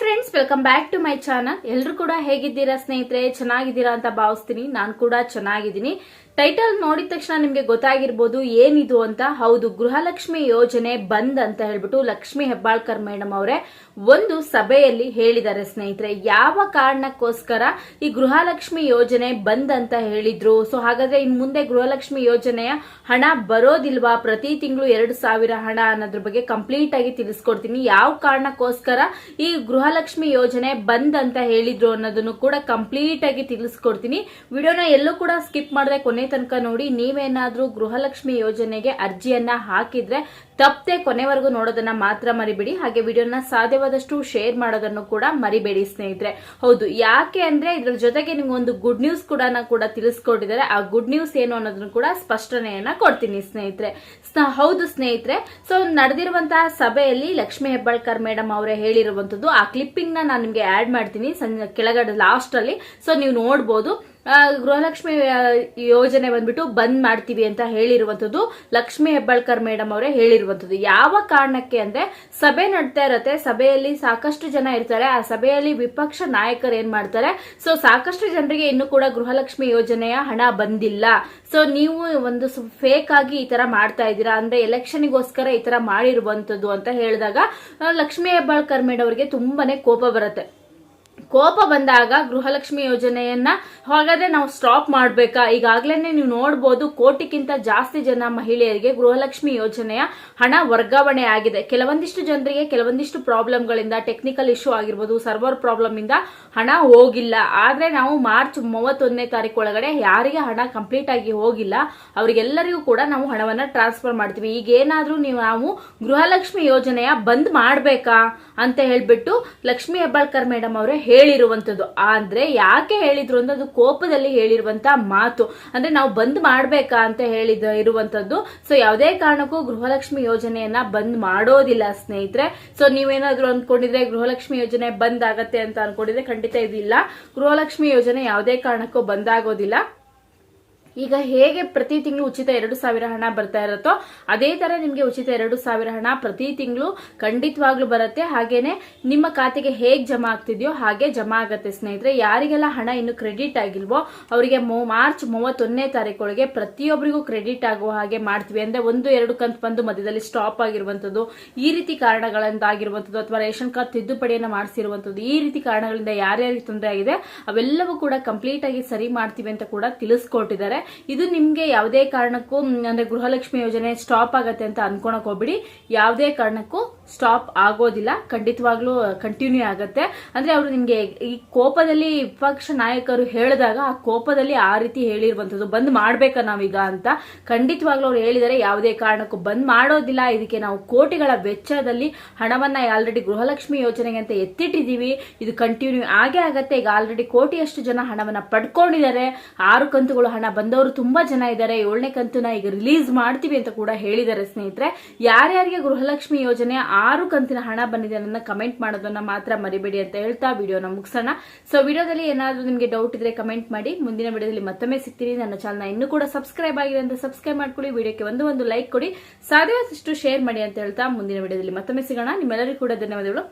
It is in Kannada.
Friends welcome back to my channel ಎಲ್ಲರೂ ಕೂಡ ಹೇಗಿದ್ದೀರಾ ಸ್ನೇಹಿತರೆ? ಚೆನ್ನಾಗಿದ್ದೀರಾ ಅಂತ ಭಾವಿಸ್ತೀನಿ. ನಾನು ಕೂಡ ಚೆನ್ನಾಗಿದ್ದೀನಿ. ಟೈಟಲ್ ನೋಡಿದ ತಕ್ಷಣ ನಿಮಗೆ ಗೊತ್ತಾಗಿರ್ಬೋದು ಏನಿದು ಅಂತ. ಹೌದು, ಗೃಹಲಕ್ಷ್ಮಿ ಯೋಜನೆ ಬಂದ್ ಅಂತ ಹೇಳ್ಬಿಟ್ಟು ಲಕ್ಷ್ಮಿ ಹೆಬ್ಬಾಳ್ಕರ್ ಮೇಡಮ್ ಅವರೇ ಒಂದು ಸಭೆಯಲ್ಲಿ ಹೇಳಿದ್ದಾರೆ ಸ್ನೇಹಿತರೆ. ಯಾವ ಕಾರಣಕ್ಕೋಸ್ಕರ ಈ ಗೃಹಲಕ್ಷ್ಮಿ ಯೋಜನೆ ಬಂದ್ ಅಂತ ಹೇಳಿದ್ರು? ಸೊ ಹಾಗಾದ್ರೆ ಇನ್ ಮುಂದೆ ಗೃಹಲಕ್ಷ್ಮಿ ಯೋಜನೆಯ ಹಣ ಬರೋದಿಲ್ವಾ? ಪ್ರತಿ ತಿಂಗಳು ಎರಡು ಸಾವಿರ ಹಣ ಅನ್ನೋದ್ರ ಬಗ್ಗೆ ಕಂಪ್ಲೀಟ್ ಆಗಿ ತಿಳಿಸ್ಕೊಡ್ತೀನಿ. ಯಾವ ಕಾರಣಕ್ಕೋಸ್ಕರ ಈ ಗೃಹಲಕ್ಷ್ಮಿ ಯೋಜನೆ ಬಂದ್ ಅಂತ ಹೇಳಿದ್ರು ಅನ್ನೋದನ್ನು ಕೂಡ ಕಂಪ್ಲೀಟ್ ಆಗಿ ತಿಳಿಸ್ಕೊಡ್ತೀನಿ. ವಿಡಿಯೋನ ಎಲ್ಲೂ ಕೂಡ ಸ್ಕಿಪ್ ಮಾಡದೆ ಕೊನೆ ತನಕ ನೋಡಿ ನೀವೇನಾದ್ರೂ ಗೃಹಲಕ್ಷ್ಮಿ ಯೋಜನೆಗೆ ಅರ್ಜಿಯನ್ನ ಹಾಕಿದ್ರೆ ತಪ್ಪದೆ ಕೊನೆವರೆಗೂ ನೋಡೋದನ್ನ ಮಾತ್ರ ಮರಿಬೇಡಿ. ಹಾಗೆ ವಿಡಿಯೋನ ಸಾಧ್ಯವಾದಷ್ಟು ಶೇರ್ ಮಾಡೋದನ್ನು ಕೂಡ ಮರಿಬೇಡಿ ಸ್ನೇಹಿತರೆ. ಹೌದು, ಯಾಕೆ ಅಂದ್ರೆ ಇದ್ರ ಜೊತೆಗೆ ನಿಮ್ಗೆ ಒಂದು ಗುಡ್ ನ್ಯೂಸ್ ಕೂಡ ಕೂಡ ತಿಳಿಸ್ಕೊಟ್ಟಿದ್ದಾರೆ. ಆ ಗುಡ್ ನ್ಯೂಸ್ ಏನು ಅನ್ನೋದನ್ನು ಕೂಡ ಸ್ಪಷ್ಟನೆಯನ್ನ ಕೊಡ್ತೀನಿ ಸ್ನೇಹಿತರೆ. ಹೌದು ಸ್ನೇಹಿತರೆ. ಸೊ ನಡೆದಿರುವಂತಹ ಸಭೆಯಲ್ಲಿ ಲಕ್ಷ್ಮೀ ಹೆಬ್ಬಾಳ್ಕರ್ ಮೇಡಮ್ ಅವರೇ ಹೇಳಿರುವಂತದ್ದು ಆ ಕ್ಲಿಪ್ಪಿಂಗ್ನ ನಾನು ನಿಮ್ಗೆ ಆಡ್ ಮಾಡ್ತೀನಿ ಕೆಳಗಡೆ ಲಾಸ್ಟ್ ಅಲ್ಲಿ. ಸೊ ನೀವು ನೋಡ್ಬೋದು. ಗೃಹಲಕ್ಷ್ಮಿ ಯೋಜನೆ ಬಂದ್ಬಿಟ್ಟು ಬಂದ್ ಮಾಡ್ತೀವಿ ಅಂತ ಹೇಳಿರುವಂತದ್ದು ಲಕ್ಷ್ಮಿ ಹೆಬ್ಬಾಳ್ಕರ್ ಮೇಡಮ್ ಅವರೇ ಹೇಳಿರುವಂತದ್ದು ಯಾವ ಕಾರಣಕ್ಕೆ ಅಂದ್ರೆ ಸಭೆ ನಡ್ತಾ ಇರತ್ತೆ, ಸಭೆಯಲ್ಲಿ ಸಾಕಷ್ಟು ಜನ ಇರ್ತಾರೆ, ಆ ಸಭೆಯಲ್ಲಿ ವಿಪಕ್ಷ ನಾಯಕರು ಏನ್ ಮಾಡ್ತಾರೆ? ಸೊ ಸಾಕಷ್ಟು ಜನರಿಗೆ ಇನ್ನೂ ಕೂಡ ಗೃಹಲಕ್ಷ್ಮಿ ಯೋಜನೆಯ ಹಣ ಬಂದಿಲ್ಲ. ಸೊ ನೀವು ಒಂದು ಫೇಕ್ ಆಗಿ ಈ ತರ ಮಾಡ್ತಾ ಇದ್ದೀರಾ? ಅಂದ್ರೆ ಎಲೆಕ್ಷನ್ಗೋಸ್ಕರ ಈ ತರ ಮಾಡಿರುವಂತದ್ದು ಅಂತ ಹೇಳಿದಾಗ ಲಕ್ಷ್ಮೀ ಹೆಬ್ಬಾಳ್ಕರ್ ಮೇಡಮ್ ಅವರಿಗೆ ತುಂಬಾನೇ ಕೋಪ ಬರುತ್ತೆ. ಕೋಪ ಬಂದಾಗ ಗೃಹಲಕ್ಷ್ಮಿ ಯೋಜನೆಯನ್ನ ಹಾಗಾದ್ರೆ ನಾವು ಸ್ಟಾಪ್ ಮಾಡ್ಬೇಕಾ? ಈಗಾಗಲೇ ನೀವು ನೋಡ್ಬೋದು ಕೋಟಿಗಿಂತ ಜಾಸ್ತಿ ಜನ ಮಹಿಳೆಯರಿಗೆ ಗೃಹಲಕ್ಷ್ಮಿ ಯೋಜನೆಯ ಹಣ ವರ್ಗಾವಣೆ ಆಗಿದೆ. ಕೆಲವೊಂದಿಷ್ಟು ಜನರಿಗೆ ಕೆಲವೊಂದಿಷ್ಟು ಪ್ರಾಬ್ಲಮ್ಗಳಿಂದ ಟೆಕ್ನಿಕಲ್ ಇಶ್ಯೂ ಆಗಿರ್ಬೋದು ಸರ್ವರ್ ಪ್ರಾಬ್ಲಮ್ ಇಂದ ಹಣ ಹೋಗಿಲ್ಲ. ಆದ್ರೆ ನಾವು ಮಾರ್ಚ್ ಮೂವತ್ತೊಂದನೇ ತಾರೀಕು ಒಳಗಡೆ ಯಾರಿಗೆ ಹಣ ಕಂಪ್ಲೀಟ್ ಆಗಿ ಹೋಗಿಲ್ಲ, ಅವರಿಗೆಲ್ಲರಿಗೂ ಕೂಡ ನಾವು ಹಣವನ್ನ ಟ್ರಾನ್ಸ್ಫರ್ ಮಾಡ್ತೀವಿ. ಈಗ ಏನಾದರೂ ನೀವು ನಾವು ಗೃಹಲಕ್ಷ್ಮಿ ಯೋಜನೆಯ ಬಂದ್ ಮಾಡ್ಬೇಕಾ? ಅಂತ ಹೇಳ್ಬಿಟ್ಟು ಲಕ್ಷ್ಮಿ ಹೆಬ್ಬಾಳ್ಕರ್ ಮೇಡಮ್ ಅವರೇ ಹೇಳಿರುವಂತದ್ದು. ಅಂದ್ರೆ ಯಾಕೆ ಹೇಳಿದ್ರು ಅಂದ್ರೆ ಅದು ಕೋಪದಲ್ಲಿ ಹೇಳಿರುವಂತ ಮಾತು. ಅಂದ್ರೆ ನಾವು ಬಂದ್ ಮಾಡ್ಬೇಕಾ ಅಂತ ಹೇಳಿದ, ಇರುವಂತದ್ದು. ಸೊ ಯಾವುದೇ ಕಾರಣಕ್ಕೂ ಗೃಹಲಕ್ಷ್ಮಿ ಯೋಜನೆಯನ್ನ ಬಂದ್ ಮಾಡೋದಿಲ್ಲ ಸ್ನೇಹಿತರೆ. ಸೊ ನೀವೇನಾದ್ರೂ ಅನ್ಕೊಂಡಿದ್ರೆ ಗೃಹಲಕ್ಷ್ಮಿ ಯೋಜನೆ ಬಂದ್ ಆಗತ್ತೆ ಅಂತ ಅನ್ಕೊಂಡಿದ್ರೆ ಖಂಡಿತ ಇದಿಲ್ಲ. ಗೃಹಲಕ್ಷ್ಮಿ ಯೋಜನೆ ಯಾವುದೇ ಕಾರಣಕ್ಕೂ ಬಂದ್ ಆಗೋದಿಲ್ಲ. ಈಗ ಹೇಗೆ ಪ್ರತಿ ತಿಂಗಳು ಉಚಿತ ಎರಡು ಸಾವಿರ ಹಣ ಬರ್ತಾ ಇರುತ್ತೋ ಅದೇ ತರ ನಿಮಗೆ ಉಚಿತ ಎರಡು ಸಾವಿರ ಹಣ ಪ್ರತಿ ತಿಂಗಳು ಖಂಡಿತವಾಗ್ಲೂ ಬರುತ್ತೆ. ಹಾಗೇನೆ ನಿಮ್ಮ ಖಾತೆಗೆ ಹೇಗೆ ಜಮಾ ಆಗ್ತಿದೆಯೋ ಹಾಗೆ ಜಮಾ ಆಗತ್ತೆ ಸ್ನೇಹಿತರೆ. ಯಾರಿಗೆಲ್ಲ ಹಣ ಇನ್ನು ಕ್ರೆಡಿಟ್ ಆಗಿಲ್ವೋ ಅವರಿಗೆ ಮಾರ್ಚ್ ಮೂವತ್ತೊಂದನೇ ತಾರೀಕೊಳಗೆ ಪ್ರತಿಯೊಬ್ಬರಿಗೂ ಕ್ರೆಡಿಟ್ ಆಗುವ ಹಾಗೆ ಮಾಡ್ತೀವಿ. ಅಂದ್ರೆ ಒಂದು, ಎರಡು ಕಂತು ಬಂದು ಮಧ್ಯದಲ್ಲಿ ಸ್ಟಾಪ್ ಆಗಿರುವಂತದ್ದು, ಈ ರೀತಿ ಕಾರಣಗಳಿಂದ ಆಗಿರುವಂತದ್ದು ಅಥವಾ ರೇಷನ್ ಕಾರ್ಡ್ ತಿದ್ದುಪಡಿಯನ್ನು ಮಾಡಿಸಿರುವಂತದ್ದು, ಈ ರೀತಿ ಕಾರಣಗಳಿಂದ ಯಾರ್ಯಾರಿಗೆ ತೊಂದರೆ ಆಗಿದೆ, ಅವೆಲ್ಲವೂ ಕೂಡ ಕಂಪ್ಲೀಟ್ ಆಗಿ ಸರಿ ಮಾಡ್ತೀವಿ ಅಂತ ಕೂಡ ತಿಳಿಸ್ಕೊಟ್ಟಿದ್ದಾರೆ. ಇದು ನಿಮ್ಗೆ ಯಾವುದೇ ಕಾರಣಕ್ಕೂ ಅಂದ್ರೆ ಗೃಹಲಕ್ಷ್ಮಿ ಯೋಜನೆ ಸ್ಟಾಪ್ ಆಗತ್ತೆ ಅಂತ ಅನ್ಕೊಳಕ್ ಹೋಗ್ಬಿಡಿ. ಯಾವುದೇ ಕಾರಣಕ್ಕೂ ಸ್ಟಾಪ್ ಆಗೋದಿಲ್ಲ. ಖಂಡಿತವಾಗ್ಲೂ ಕಂಟಿನ್ಯೂ ಆಗತ್ತೆ. ಅಂದ್ರೆ ಅವರು ನಿಮ್ಗೆ ಈ ಕೋಪದಲ್ಲಿ ವಿಪಕ್ಷ ನಾಯಕರು ಹೇಳಿದಾಗ ಆ ಕೋಪದಲ್ಲಿ ಆ ರೀತಿ ಹೇಳಿರುವಂತದ್ದು ಬಂದ್ ಮಾಡ್ಬೇಕಾ ನಾವೀಗ ಅಂತ. ಖಂಡಿತವಾಗ್ಲೂ ಅವ್ರು ಹೇಳಿದರೆ ಯಾವುದೇ ಕಾರಣಕ್ಕೂ ಬಂದ್ ಮಾಡೋದಿಲ್ಲ. ಇದಕ್ಕೆ ನಾವು ಕೋಟಿಗಳ ವೆಚ್ಚದಲ್ಲಿ ಹಣವನ್ನ ಆಲ್ರೆಡಿ ಗೃಹಲಕ್ಷ್ಮಿ ಯೋಜನೆಗೆ ಅಂತ ಎತ್ತಿಟ್ಟಿದೀವಿ ಇದು ಕಂಟಿನ್ಯೂ ಆಗೇ ಆಗತ್ತೆ. ಈಗ ಆಲ್ರೆಡಿ ಕೋಟಿಯಷ್ಟು ಜನ ಹಣವನ್ನ ಪಡ್ಕೊಂಡಿದ್ದಾರೆ. ಆರು ಕಂತುಗಳು ಹಣ ಬಂದವರು ತುಂಬಾ ಜನ ಇದ್ದಾರೆ. ಏಳನೇ ಕಂತುನ ಈಗ ರಿಲೀಸ್ ಮಾಡ್ತೀವಿ ಅಂತ ಕೂಡ ಹೇಳಿದ್ದಾರೆ ಸ್ನೇಹಿತರೆ. ಯಾರ್ಯಾರಿಗೆ ಗೃಹಲಕ್ಷ್ಮಿ ಯೋಜನೆ ಆರು ಕಂತಿನ ಹಣ ಬಂದಿದೆ ಅನ್ನೋದನ್ನ ಕಮೆಂಟ್ ಮಾಡೋದನ್ನ ಮಾತ್ರ ಮರಿಬೇಡಿ ಅಂತ ಹೇಳ್ತಾ ವಿಡಿಯೋನ ಮುಗಿಸೋಣ. ಸೊ ವಿಡಿಯೋದಲ್ಲಿ ಏನಾದರೂ ನಿಮಗೆ ಡೌಟ್ ಇದ್ರೆ ಕಮೆಂಟ್ ಮಾಡಿ. ಮುಂದಿನ ವಿಡಿಯೋದಲ್ಲಿ ಮತ್ತೊಮ್ಮೆ ಸಿಗ್ತೀನಿ. ನನ್ನ ಚಾನಲ್ನ ಇನ್ನೂ ಕೂಡ ಸಬ್ಸ್ಕ್ರೈಬ್ ಆಗಿದೆ ಅಂತ ಸಬ್ಸ್ಕ್ರೈಬ್ ಮಾಡ್ಕೊಳ್ಳಿ. ವಿಡಿಯೋಕ್ಕೆ ಒಂದು ಒಂದು ಲೈಕ್ ಕೊಡಿ. ಸಾಧ್ಯವಾದಷ್ಟು ಶೇರ್ ಮಾಡಿ ಅಂತ ಹೇಳ್ತಾ ಮುಂದಿನ ವಿಡಿಯೋದಲ್ಲಿ ಮತ್ತೊಮ್ಮೆ ಸಿಗೋಣ. ನಿಮ್ಮೆಲ್ಲರಿಗೂ ಕೂಡ ಧನ್ಯವಾದಗಳು.